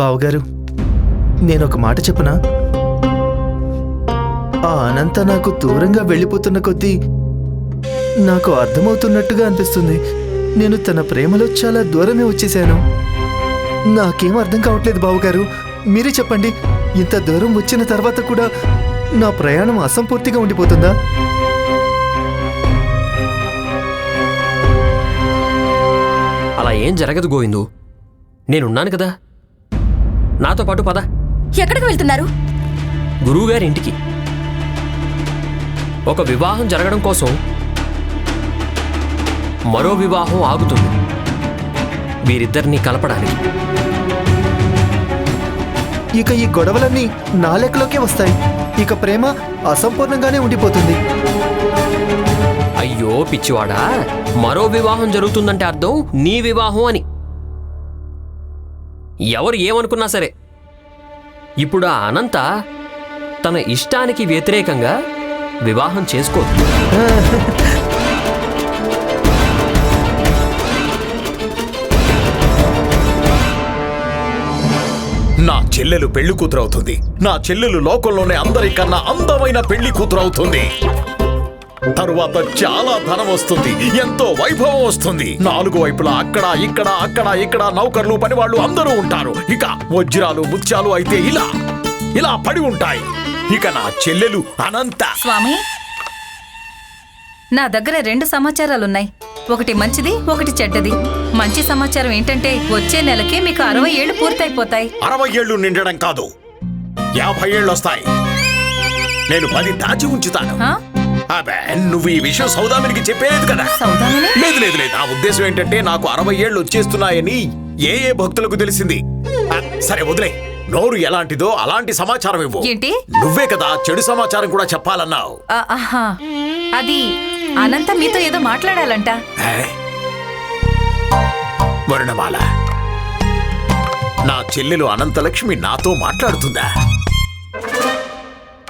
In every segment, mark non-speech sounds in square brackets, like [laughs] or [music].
బావగారు నేను ఒక మాట చెప్పనా? ఆ అనంత నాకు దూరంగా వెళ్ళిపోతున్న కొద్దీ నాకు అర్థమవుతున్నట్టుగా అనిపిస్తుంది. నేను తన ప్రేమలో చాలా దూరమే వచ్చేసాను నాకేం అర్థం కావట్లేదు బావగారు. మీరే చెప్పండి ఇంత దూరం వచ్చిన తర్వాత కూడా నా ప్రయాణం అసంపూర్తిగా ఉండిపోతుందా? అలా ఏం జరగదు గోవిందు. నేనున్నాను కదా. నాతో పాటు పద. ఎక్కడికి వెళ్తున్నారు? గురువుగారి ఇంటికి. ఒక వివాహం జరగడం కోసం మరో వివాహం ఆగుతుంది. వీరిద్దరినీ కలపడానికి. ఇక ఈ గొడవలన్నీ నా లెక్కలోకే వస్తాయి. ఇక ప్రేమ అసంపూర్ణంగానే ఉండిపోతుంది. అయ్యో పిచ్చివాడా మరో వివాహం జరుగుతుందంటే అర్థం నీ వివాహం అని. ఎవరు ఏమనుకున్నా సరే. ఇప్పుడు ఆ అనంత తన ఇష్టానికి వ్యతిరేకంగా వివాహం చేసుకోదు. నా చెల్లెలు పెళ్ళి కూతురవుతుంది. నా చెల్లెలు లోకంలోనే అందరికన్నా అందమైన పెళ్ళి కూతురవుతుంది. తరువాత చాలా ధనం వస్తుంది. ఎంతో వైభవం వస్తుంది. నాలుగు వైపులా అక్కడ ఇక్కడ అక్కడ ఇక్కడ నౌకర్లు పనివాళ్ళు అందరూ ఉంటారు. ఇక వజ్రాలు ముత్యాలు అయితే ఇలా ఇలా పడి ఉంటాయి. ఇక నా చెల్లెలు అనంత. స్వామి నా దగ్గర రెండు సమాచారాలున్నాయి. ఒకటి మంచిది ఒకటి చెడ్డది. మంచి సమాచారం ఏంటంటే వచ్చే నెలకి మీకు అరవై ఏళ్ళు పూర్తయిపోతాయి. అరవై ఏళ్ళు నిండడం కాదు. యాభై ఏళ్ళు వస్తాయి. నేను పది దాచి ఉంచుతాను? అబ్బే నువ్వు ఈ విషయం సౌదామినికి చెప్పేది కదా. సౌదామిని? లేదు లేదు లేదు. నా ఉద్దేశం ఏంటంటే నాకు అరవై ఏళ్ళు వచ్చేస్తున్నాయని ఏ ఏ భక్తులకు తెలిసింది? ఆ, సరే వదిలే. నోరు ఎలాంటిదో అలాంటి సమాచారం ఇవ్వు. ఏంటి? నువ్వే కదా చెడు సమాచారం కూడా చెప్పాలన్నావు. ఆ, ఆహా. అది అనంత మీతో ఏదో మాట్లాడాలంట. ఏ? వరుణమాల నా చెల్లెలు అనంతలక్ష్మి నాతో మాట్లాడుతుందా?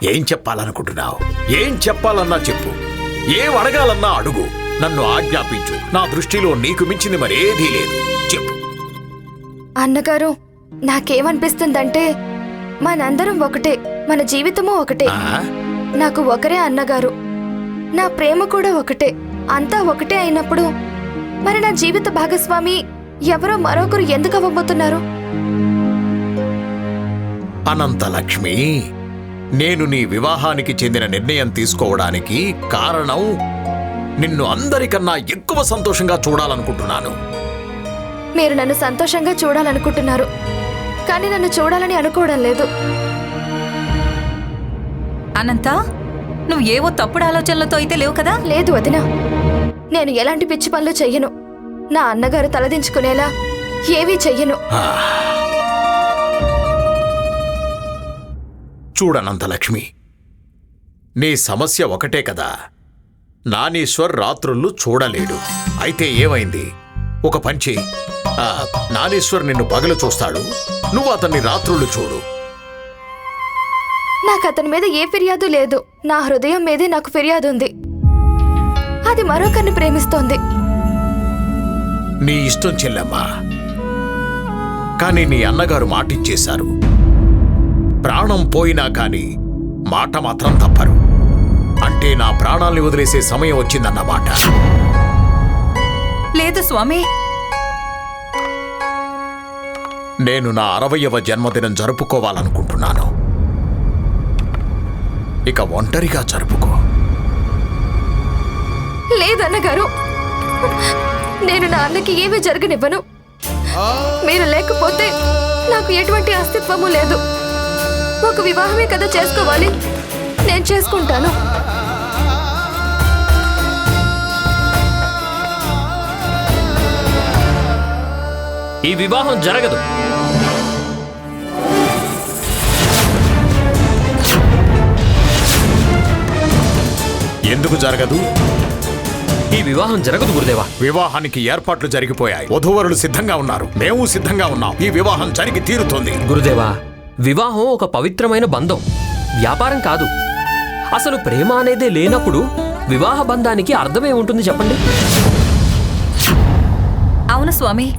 ఏం చెప్పాలనుకుంటున్నావు? ఏం చెప్పాలన్నా చెప్పు. ఏం అడగాలన్నా అడుగు. నన్ను ఆజ్ఞాపించు. నా దృష్టిలో నీకు మించింది మరేదీ లేదు. చెప్పు. అన్నగారు నాకేమనిపిస్తుందంటే మనందరం ఒకటే మన జీవితము ఒకటే? నాకు ఒకరే అన్నగారు. నా ప్రేమ కూడా ఒకటే. అంతా ఒకటే అయినప్పుడు మరి నా జీవిత భాగస్వామి ఎవరో మరొకరు ఎందుకు అవ్వబోతున్నారు? అనంతలక్ష్మి నేను నీ వివాహానికి చెందిన నిర్ణయం తీసుకోవడానికి కారణం నిన్ను అందరికన్నా ఎక్కువ సంతోషంగా చూడాలనుకుంటున్నాను. మీరు నన్ను సంతోషంగా చూడాలనుకుంటున్నారు కానీ నన్ను చూడాలని అనుకోవడం లేదు. అనంత నువ్వు ఏవో తప్పుడు ఆలోచనలతో అయితే లేవు కదా? లేదు వదిన నేను ఎలాంటి పిచ్చి పనులు చెయ్యను. నా అన్నగారు తలదించుకునేలా ఏవీ చెయ్యను. ఆ. చూడనంతలక్ష్మి నీ సమస్య ఒకటే కదా. నానీశ్వర్ రాత్రుళ్ళు చూడలేడు. అయితే ఏమైంది? ఒక పంచి నానీశ్వర్ నిన్ను పగలు చూస్తాడు. నువ్వు అతన్ని రాత్రుళ్ళు చూడు. నాకు అతని మీద ఏ ఫిర్యాదు లేదు. నా హృదయం మీదే నాకు ఫిర్యాదు ఉంది అది మరొకరిని ప్రేమిస్తోంది. నీ ఇష్టం చెల్లెమ్మా. కానీ నీ అన్నగారు మాటిచ్చేశారు. ప్రాణం పోయినా కాని మాట మాత్రం తప్పరు. అంటే నా ప్రాణాల్ని వదిలేసే సమయం వచ్చిందన్నమాట. లేదు స్వామి. నేను నా అరవయవ జన్మదినం జరుపుకోవాలనుకుంటున్నాను. ఇక ఒంటరిగా జరుపుకో. లేదన్నగారు. నేను నా అన్నకి ఏమీ జరగనివ్వను. మీరు లేకపోతే నాకు ఎటువంటి అస్తిత్వము లేదు. ఒక వివాహమే కదా చేసుకోవాలి. నేను చేసుకుంటాను. ఈ వివాహం జరగదు. ఎందుకు జరగదు? ఈ వివాహం జరగదు గురుదేవా. వివాహానికి ఏర్పాట్లు జరిగిపోయాయి. వధూవరులు సిద్ధంగా ఉన్నారు. మేము సిద్ధంగా ఉన్నాం. ఈ వివాహం జరిగి తీరుతుంది. గురుదేవా వివాహం ఒక పవిత్రమైన బంధం. వ్యాపారం కాదు. అసలు ప్రేమ అనేదే లేనప్పుడు వివాహ బంధానికి అర్థమే ఉంటుంది చెప్పండి? అవును స్వామి.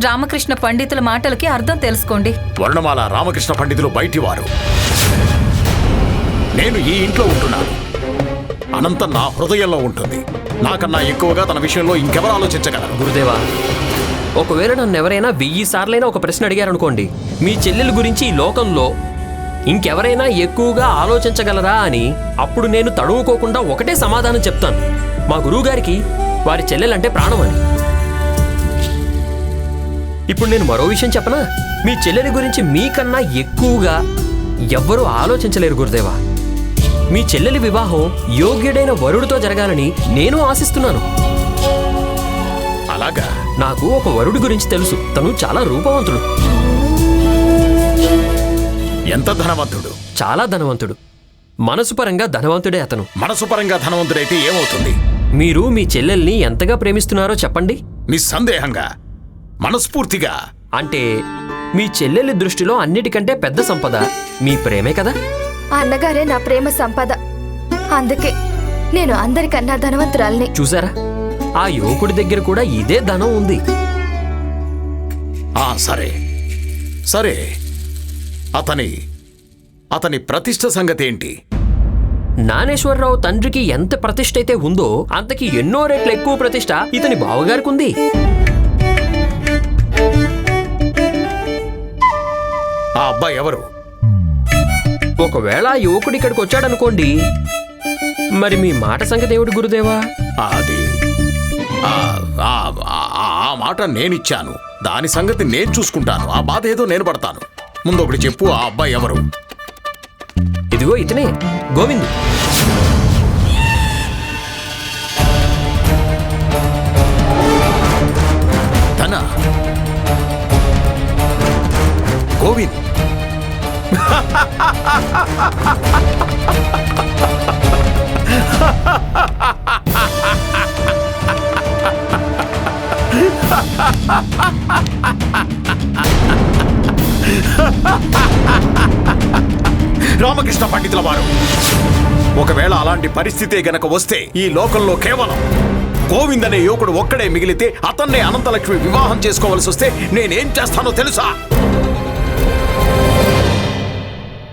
రామకృష్ణ పండితుల మాటలకి అర్థం తెలుసుకోండి. వర్ణమాల రామకృష్ణ పండితులు బయటివారు. నేను ఈ ఇంట్లో ఉంటున్నాను. అనంతం నా హృదయంలో ఉంటుంది. నాకన్నా ఎక్కువగా తన విషయంలో ఇంకెవరు ఆలోచించగలరు? గురుదేవా ఒకవేళ నన్ను ఎవరైనా వెయ్యి సార్లైనా ఒక ప్రశ్న అడిగారనుకోండి మీ చెల్లెల గురించి ఈ లోకంలో ఇంకెవరైనా ఎక్కువగా ఆలోచించగలరా అని అప్పుడు నేను తడువుకోకుండా ఒకటే సమాధానం చెప్తాను. మా గురువుగారికి వారి చెల్లెలంటే ప్రాణం అని ఇప్పుడు నేను మరో విషయం చెప్పనా? మీ చెల్లెల గురించి మీకన్నా ఎక్కువగా ఎవ్వరూ ఆలోచించలేరు గురుదేవా. మీ చెల్లెలి వివాహం యోగ్యుడైన వరుడితో జరగాలని నేను ఆశిస్తున్నాను. అలాగా? నాకు ఒక వరుడి గురించి తెలుసు. తను చాలా రూపవంతుడు. ఎంత ధనవంతుడు? చాలా ధనవంతుడు. మనసు పరంగా ధనవంతుడే అతను. మనసు పరంగా ధనవంతుడైతే ఏమవుతుంది? మీరు మీ చెల్లెల్ని ఎంతగా ప్రేమిస్తున్నారో చెప్పండి. నిస్సందేహంగా? మనస్ఫూర్తిగా? అంటే మీ చెల్లెలి దృష్టిలో అన్నిటికంటే పెద్ద సంపద మీ ప్రేమే కదా? అన్నగారే నా ప్రేమ సంపద. అందుకే నేను అందరికన్నా ధనవంతురాల్ని. చూసారా? ఆ యువకుడి దగ్గర కూడా ఇదే ధనం ఉంది. ఆ సరే. సరే. అతని అతని ప్రతిష్ట సంగతి ఏంటి నానేశ్వరరావు తండ్రికి ఎంత ప్రతిష్ట అయితే ఉందో అంతకి ఎన్నో రెట్లు ఎక్కువ ప్రతిష్ట ఇతని బావగారికి ఉంది ఆ అబ్బాయి ఎవరు? ఒకవేళ ఆ యువకుడు ఇక్కడికి వచ్చాడనుకోండి మరి మీ మాట సంగతి ఏమిటి గురుదేవా? అది ఆ, మాట నేనిచ్చాను. దాని సంగతి నేను చూసుకుంటాను. ఆ బాధ ఏదో నేను పడతాను. ముందు ఒకటి చెప్పు ఆ అబ్బాయి ఎవరు? ఇదిగో ఇతనే గోవింద్. తన? గోవింద్. [laughs] రామకృష్ణ పండితుల వారు ఒకవేళ అలాంటి పరిస్థితే గనక వస్తే ఈ లోకంలో కేవలం గోవింద్ అనే యువకుడు ఒక్కడే మిగిలితే అతన్నే అనంతలక్ష్మి వివాహం చేసుకోవాల్సి వస్తే నేనేం చేస్తానో తెలుసా?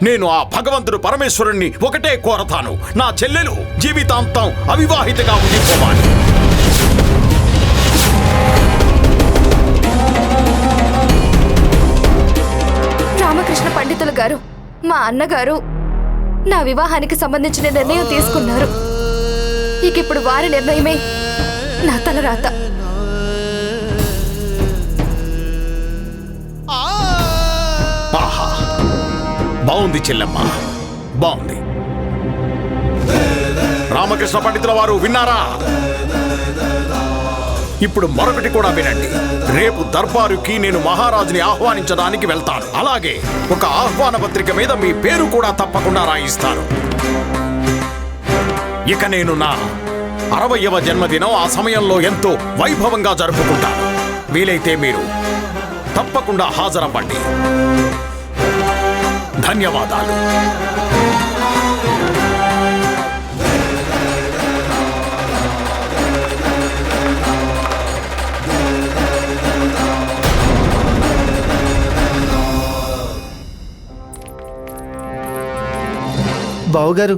నేను ఆ భగవంతుడు పరమేశ్వరుణ్ణి ఒకటే కోరతాను. నా చెల్లెలు జీవితాంతం అవివాహితగా ఉండిపోవాలి. రామకృష్ణ గారు మా అన్నగారు నా వివాహానికి సంబంధించిన నిర్ణయం తీసుకున్నారు. ఇక ఇప్పుడు వారి నిర్ణయమే నా తలరాత ఆహా! బాగుంది చెల్లెమ్మ. బాగుంది రామకృష్ణ పండితుల వారు విన్నారా? ఇప్పుడు మరొకటి కూడా వినండి. రేపు దర్బారుకి నేను మహారాజుని ఆహ్వానించడానికి వెళ్తాను. అలాగే ఒక ఆహ్వాన పత్రిక మీద మీ పేరు కూడా తప్పకుండా రాయిస్తాను. ఇక నేను నా అరవయవ జన్మదినం ఆ సమయంలో ఎంతో వైభవంగా జరుపుకుంటాను. వీలైతే మీరు తప్పకుండా హాజరవ్వండి. ధన్యవాదాలు. బావగారు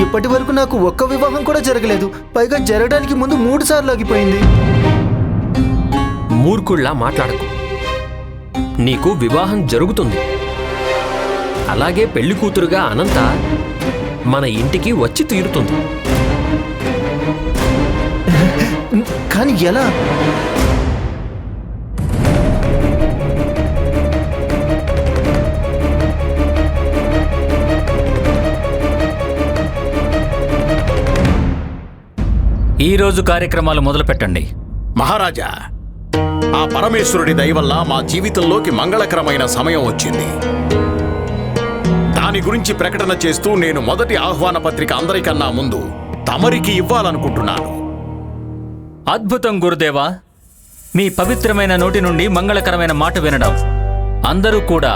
ఇప్పటి వరకు నాకు ఒక్క వివాహం కూడా జరగలేదు. పైగా జరగడానికి ముందు మూడు సార్లు ఆగిపోయింది. మూర్ఖుళ్ళా మాట్లాడకు. నీకు వివాహం జరుగుతుంది. అలాగే పెళ్ళి కూతురుగా అనంత మన ఇంటికి వచ్చి తీరుతుంది. కానీ ఎలా? ఈ రోజు కార్యక్రమాలు మొదలు పెట్టండి మహారాజా ఆ పరమేశ్వరుడి దయ వల్ల మా జీవితంలోకి మంగళకరమైన సమయం వచ్చింది. దాని గురించి ప్రకటన చేస్తూ నేను మొదటి ఆహ్వాన పత్రిక అందరికన్నా ముందు తమరికి ఇవ్వాలనుకుంటున్నాను. అద్భుతం గురుదేవా మీ పవిత్రమైన నోటి నుండి మంగళకరమైన మాట వినడం అందరూ కూడా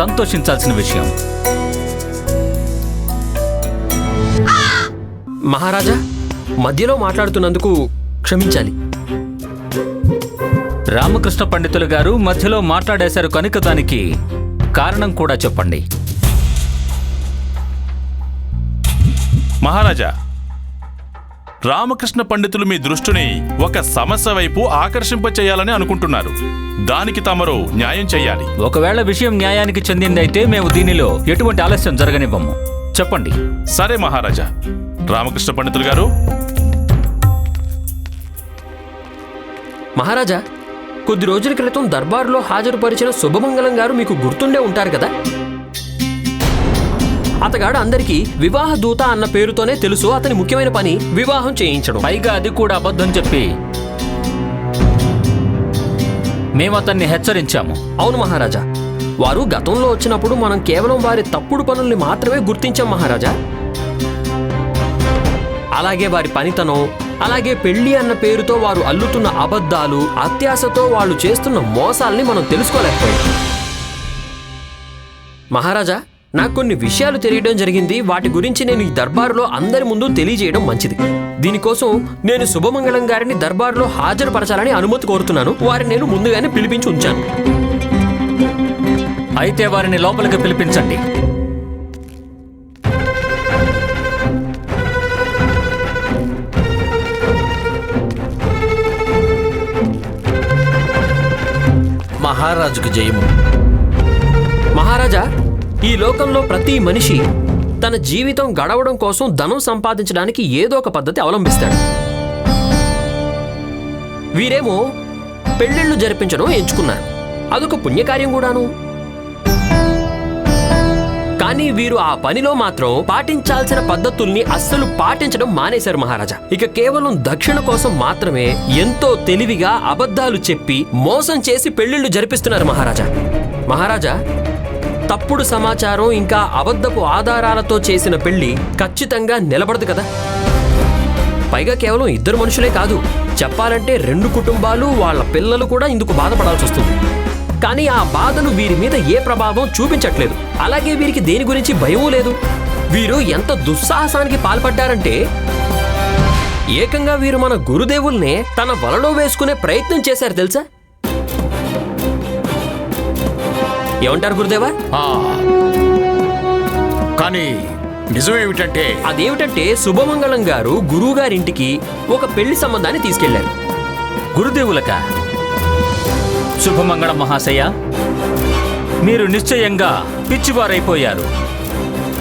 సంతోషించాల్సిన విషయం. మహారాజా మధ్యలో మాట్లాడుతున్నందుకు క్షమించాలి. రామకృష్ణ పండితులు గారు మధ్యలో మాట్లాడేశారు కనుక దానికి కారణం కూడా చెప్పండి. మహారాజా రామకృష్ణ పండితులు మీ దృష్టిని ఒక సమస్య వైపు ఆకర్షింపచేయాలని అనుకుంటున్నారు. దానికి తమరు న్యాయం చెయ్యాలి ఒకవేళ విషయం న్యాయానికి చెందిందైతే మేము దీనిలో ఎటువంటి ఆలస్యం జరగనివ్వము. చెప్పండి. సరే మహారాజా రామకృష్ణ పండితులు గారు మహారాజా కొద్ది రోజుల క్రితం దర్బారులో హాజరుపరిచిన శుభమంగళం గారు మీకు గుర్తుండే ఉంటారు కదా? అతగాడు అందరికీ వివాహ దూత అన్న పేరుతోనే తెలుసు అతని ముఖ్యమైన పని వివాహం చేయించడం. పైగా అది కూడా అబద్ధం చెప్పి. మేము అతన్ని హెచ్చరించాము. అవును మహారాజా. వారు గతంలో వచ్చినప్పుడు మనం కేవలం వారి తప్పుడు పనుల్ని మాత్రమే గుర్తించాం మహారాజా. అలాగే వారి పనితనం అలాగే పెళ్ళి అన్న పేరుతో వారు అల్లుతున్న అబద్ధాలు అత్యాశతో వాళ్ళు చేస్తున్న మోసాల్ని మనం తెలుసుకోలేకపోయాం. మహారాజా నాకు కొన్ని విషయాలు తెలియడం జరిగింది. వాటి గురించి నేను ఈ దర్బారులో అందరి ముందు తెలియజేయడం మంచిది. దీనికోసం నేను శుభమంగళం గారిని దర్బారులో హాజరుపరచాలని అనుమతి కోరుతున్నాను. వారిని నేను ముందుగానే పిలిపించి ఉంచాను. అయితే వారిని లోపలికి పిలిపించండి. మహారాజుకు జయము. మహారాజా ఈ లోకంలో ప్రతి మనిషి తన జీవితం గడవడం కోసం ధనం సంపాదించడానికి ఏదో ఒక పద్ధతి అవలంబిస్తాడు. వీరేమో పెళ్ళిళ్ళు జరిపించడం ఎంచుకున్నారు. అదొక పుణ్యకార్యం కూడాను. కానీ వీరు ఆ పనిలో మాత్రం పాటించాల్సిన పద్ధతుల్ని అస్సలు పాటించడం మానేశారు మహారాజా. ఇక కేవలం దక్షిణ కోసం మాత్రమే ఎంతో తెలివిగా అబద్ధాలు చెప్పి మోసం చేసి పెళ్ళిళ్ళు జరిపిస్తున్నారు మహారాజా. మహారాజా తప్పుడు సమాచారం ఇంకా అబద్ధపు ఆధారాలతో చేసిన పెళ్ళి ఖచ్చితంగా నిలబడదు కదా. పైగా కేవలం ఇద్దరు మనుషులే కాదు చెప్పాలంటే రెండు కుటుంబాలు వాళ్ళ పిల్లలు కూడా ఇందుకు బాధపడాల్సి వస్తుంది. కానీ ఆ బాధలు వీరి మీద ఏ ప్రభావం చూపించట్లేదు. అలాగే వీరికి దేని గురించి భయం లేదు. వీరు ఎంత దుస్సాహసానికి పాల్పడ్డారంటే ఏకంగా వీరు మన గురుదేవుల్నే తన వలలో వేసుకునే ప్రయత్నం చేశారు తెలుసా? ఏమంటారు గురుదేవా? కానీ నిజమేమిటంటే అదేమిటంటే శుభమంగళం గారు గురువు గారింటికి ఒక పెళ్ళి సంబంధాన్ని తీసుకెళ్ళారు. గురుదేవులక శుభమంగళ మహాశయ. మీరు నిశ్చయంగా పిచ్చివారైపోయారు.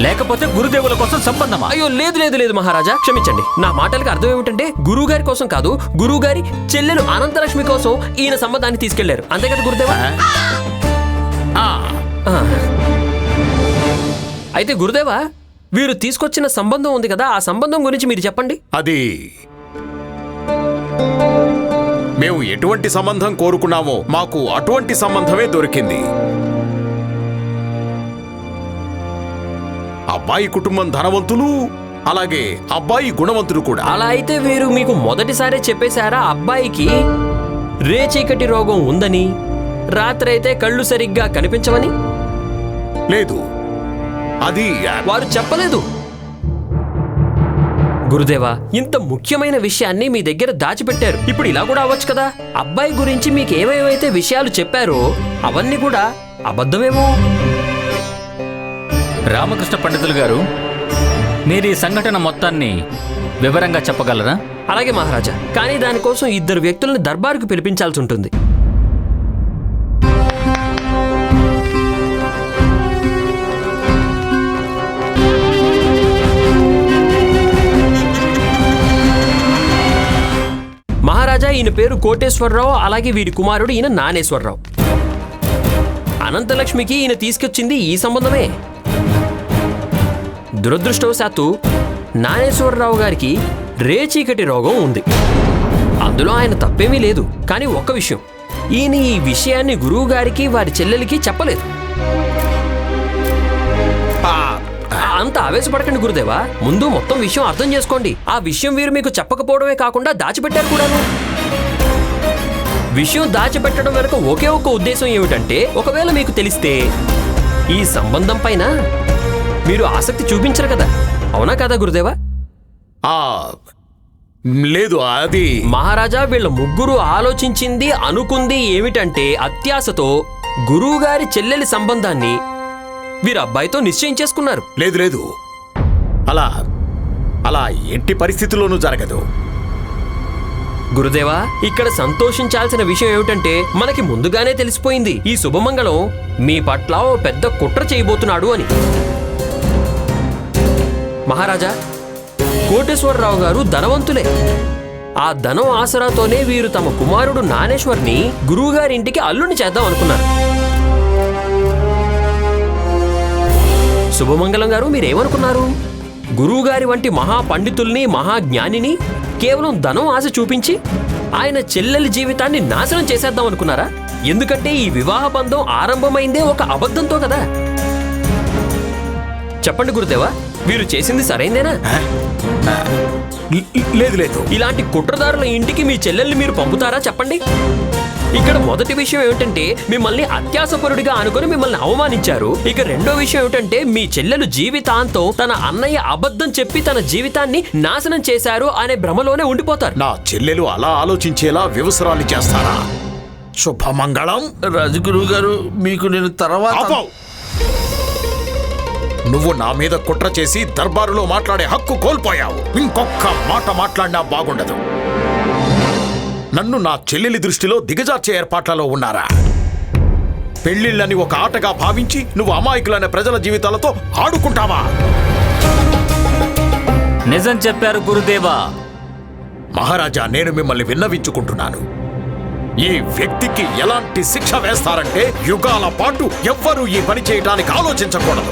లేకపోతే గురుదేవుల కోసం సంబంధమా అయ్యో లేదు లేదు లేదు మహారాజా క్షమించండి. నా మాటలకు అర్థం ఏమిటంటే గురువు గారి కోసం కాదు గురువు గారి చెల్లెలు అనంతలక్ష్మి కోసం ఈయన సంబంధాన్ని తీసుకెళ్ళారు. అంతే కదా గురుదేవా? ఆ, ఆ. అయితే గురుదేవా వీరు తీసుకొచ్చిన సంబంధం ఉంది కదా ఆ సంబంధం గురించి మీరు చెప్పండి. అది మేము ఎటువంటి సంబంధం కోరుకున్నామో మాకు అటువంటి సంబంధమే దొరికింది. అబ్బాయి కుటుంబం ధనవంతులు అలాగే అబ్బాయి గుణవంతుడు కూడా. అలా అయితే వీరు మీకు మొదటిసారే చెప్పేశారా అబ్బాయికి? రేచీకటి రోగం ఉందని రాత్రైతే కళ్ళు సరిగ్గా కనిపించవని లేదు. అది వారు చెప్పలేదు. గురుదేవా ఇంత ముఖ్యమైన విషయాన్ని మీ దగ్గర దాచిపెట్టారు. ఇప్పుడు ఇలా కూడా అవ్వచ్చు కదా? అబ్బాయి గురించి మీకు ఏమేమైతే విషయాలు చెప్పారో అవన్నీ కూడా అబద్ధమేమో? రామకృష్ణ పండితులు గారు మీరు ఈ సంఘటన మొత్తాన్ని వివరంగా చెప్పగలరా? అలాగే మహారాజా కానీ దానికోసం ఇద్దరు వ్యక్తుల్ని దర్బారుకు పిలిపించాల్సి ఉంటుంది. ఈయన పేరు కోటేశ్వరరావు అలాగే వీరి కుమారుడు ఈయన నానేశ్వరరావు. అనంతలక్ష్మికి ఈయన తీసుకొచ్చింది ఈ సంబంధమే. దురదృష్టవశాత్తు నానేశ్వరరావు గారికి రేచీకటి రోగం ఉంది. అందులో ఆయన తప్పేమీ లేదు కానీ ఒక్క విషయం. ఈయన ఈ విషయాన్ని గురువు గారికి వారి చెల్లెలికి చెప్పలేదు. అంత ఆవేశపడకండి గురుదేవా. ముందు మొత్తం విషయం అర్థం చేసుకోండి. ఆ విషయం వీరు మీకు చెప్పకపోవడమే కాకుండా దాచిపెట్టారు కూడాను. విషయం దాచిపెట్టడం వెనుక ఒకే ఒక్క ఉద్దేశం ఏమిటంటే ఒకవేళ మీకు తెలిస్తే ఈ సంబంధం పైన మీరు ఆసక్తి చూపించరు కదా. అవునా కదా గురుదేవా? ఆ, లేదు అది మహారాజా వీళ్ళ ముగ్గురు ఆలోచించింది అనుకుంది ఏమిటంటే అత్యాశతో గురువుగారి చెల్లెలి సంబంధాన్ని వీరు అబ్బాయితో నిశ్చయం చేసుకున్నారు. లేదు లేదు. అలా అలా ఎట్టి పరిస్థితుల్లోనూ జరగదు. గురుదేవా ఇక్కడ సంతోషించాల్సిన విషయం ఏమిటంటే మనకి ముందుగానే తెలిసిపోయింది. ఈ శుభమంగళం మీ పట్ల ఓ పెద్ద కుట్ర చేయబోతున్నాడు అని. మహారాజా కోటేశ్వరరావు గారు ధనవంతులే. ఆ ధనం ఆసరాతోనే వీరు తమ కుమారుడు నానేశ్వర్ని గురువుగారింటికి అల్లుని చేద్దాం అనుకున్నారు. శుభమంగళం గారు మీరేమనుకున్నారు? గురువుగారి వంటి మహా పండితుల్ని మహాజ్ఞానిని కేవలం ధనం ఆశ చూపించి ఆయన చెల్లెలి జీవితాన్ని నాశనం చేసేద్దాం అనుకున్నారా? ఎందుకంటే ఈ వివాహ బంధం ఆరంభమైందే ఒక అబద్ధంతో కదా. చెప్పండి గురుదేవా వీరు చేసింది సరైందేనా? లేదు లేదు. ఇలాంటి కుట్రదారుల ఇంటికి మీ చెల్లెల్ని మీరు పంపుతారా? చెప్పండి. ఇక్కడ మొదటి విషయం ఏమిటంటే మిమ్మల్ని అత్యాసపరుడిగా అనుకుని మిమ్మల్ని అవమానించారు. ఇక రెండో విషయం ఏమిటంటే మీ చెల్లెలు జీవితాంతం తన అన్నయ్య అబద్ధం చెప్పి తన జీవితాన్ని నాశనం చేశారు అనే భ్రమలోనే ఉండిపోతారు. నా చెల్లెలు అలా ఆలోచించేలా వ్యవసరాలు చేస్తారా? శుభమంగళం. రాజగురువు గారు మీకు నేను తర్వాత ఆపావ్. నువ్వు నా మీద కుట్ర చేసి దర్బారులో మాట్లాడే హక్కు కోల్పోయావు. ఇంకొక్క మాట మాట్లాడినా బాగుండదు. నన్ను నా చెల్లెలి దృష్టిలో దిగజార్చే ఏర్పాట్లలో ఉన్నారా? పెళ్ళిళ్ళని ఒక ఆటగా భావించి నువ్వు అమాయకులైన ప్రజల జీవితాలతో ఆడుకుంటావా? నిజం చెప్పారు గురుదేవా. మహారాజా నేను మిమ్మల్ని విన్నవించుకుంటున్నాను. ఈ వ్యక్తికి ఎలాంటి శిక్ష వేస్తారంటే యుగాల పాటు ఎవ్వరూ ఈ పని చేయడానికి ఆలోచించకూడదు.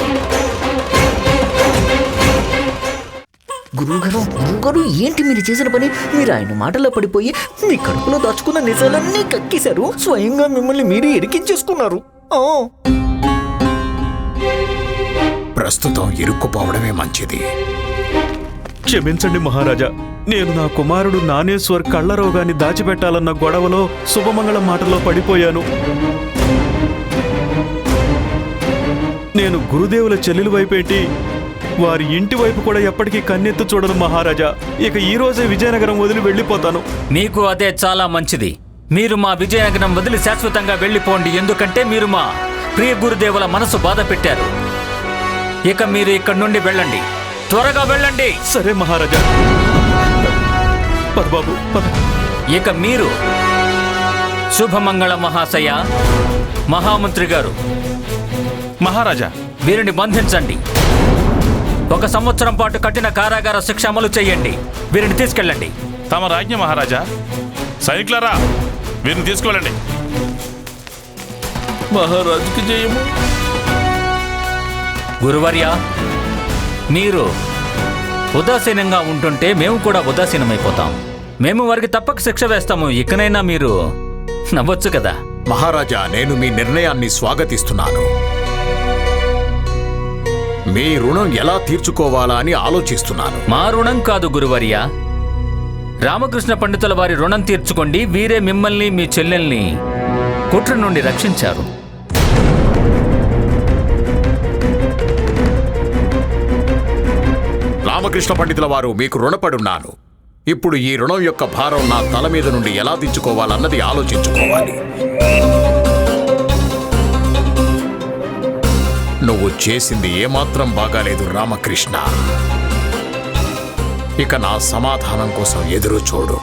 గురువుగారు గురువుగారు ఏంటి మీరు చేసిన పని? మీరు ఆయన మాటల్లో పడిపోయి మీ కడుపులో దాచుకున్న నిజాలన్నీ కక్కేశారు. స్వయంగా మిమ్మల్ని మీరే ఎరికించేసుకున్నారు. ఆ. ప్రస్తుతం ఇరుక్కుపోవడమే మంచిది. క్షమించండి మహారాజా నేను నా కుమారుడు నానేశ్వర్ కళ్ళ రోగాన్ని దాచిపెట్టాలన్న గొడవలో శుభమంగళం మాటలో పడిపోయాను. నేను గురుదేవుల చెల్లెలు వైపేంటి? వారి ఇంటి వైపు కూడా ఎప్పటికీ కన్నెత్తు చూడను మహారాజా. ఇక ఈ రోజే విజయనగరం వదిలి వెళ్ళిపోతాను. మీకు అదే చాలా మంచిది. మీరు మా విజయనగరం వదిలి శాశ్వతంగా వెళ్ళిపోండి. ఎందుకంటే మీరు మా ప్రియ గురుదేవుల మనసు బాధ పెట్టారు. ఇక మీరు ఇక్కడి నుండి వెళ్ళండి. త్వరగా వెళ్ళండి. సరే మహారాజా. పద బాబు పద. ఇక మీరు శుభమంగళ మహాశయ మహామంత్రి గారు. మహారాజా. వీరిని బంధించండి. ఒక సంవత్సరం పాటు కఠిన కారాగార శిక్ష అమలు చేయండి. వీరిని తీసుకెళ్ళండి. తమ రాజ్ఞ మహారాజా సైనికులారా వీరిని తీసుకువెళ్ళండి. మహారాజుకి జయము. గురువర్య మీరు ఉదాసీనంగా ఉంటుంటే మేము కూడా ఉదాసీనమైపోతాం. మేము వారికి తప్పక శిక్ష వేస్తాము ఇకనైనా మీరు నవ్వొచ్చు కదా. మహారాజా నేను మీ నిర్ణయాన్ని స్వాగతిస్తున్నాను. మీ రుణం ఎలా తీర్చుకోవాలా అని ఆలోచిస్తున్నాను. మా రుణం కాదు గురువర్య. రామకృష్ణ పండితుల వారి రుణం తీర్చుకోండి వీరే మిమ్మల్ని మీ చెల్లెల్ని కుట్ర నుండి రక్షించారు. రామకృష్ణ పండితుల వారు మీకు రుణపడున్నాను. ఇప్పుడు ఈ రుణం యొక్క భారం నా తల మీద నుండి ఎలా దించుకోవాలన్నది ఆలోచించుకోవాలి. నువ్వు చేసింది ఏమాత్రం బాగాలేదు రామకృష్ణ. ఇక నా సమాధానం కోసం ఎదురు చూడు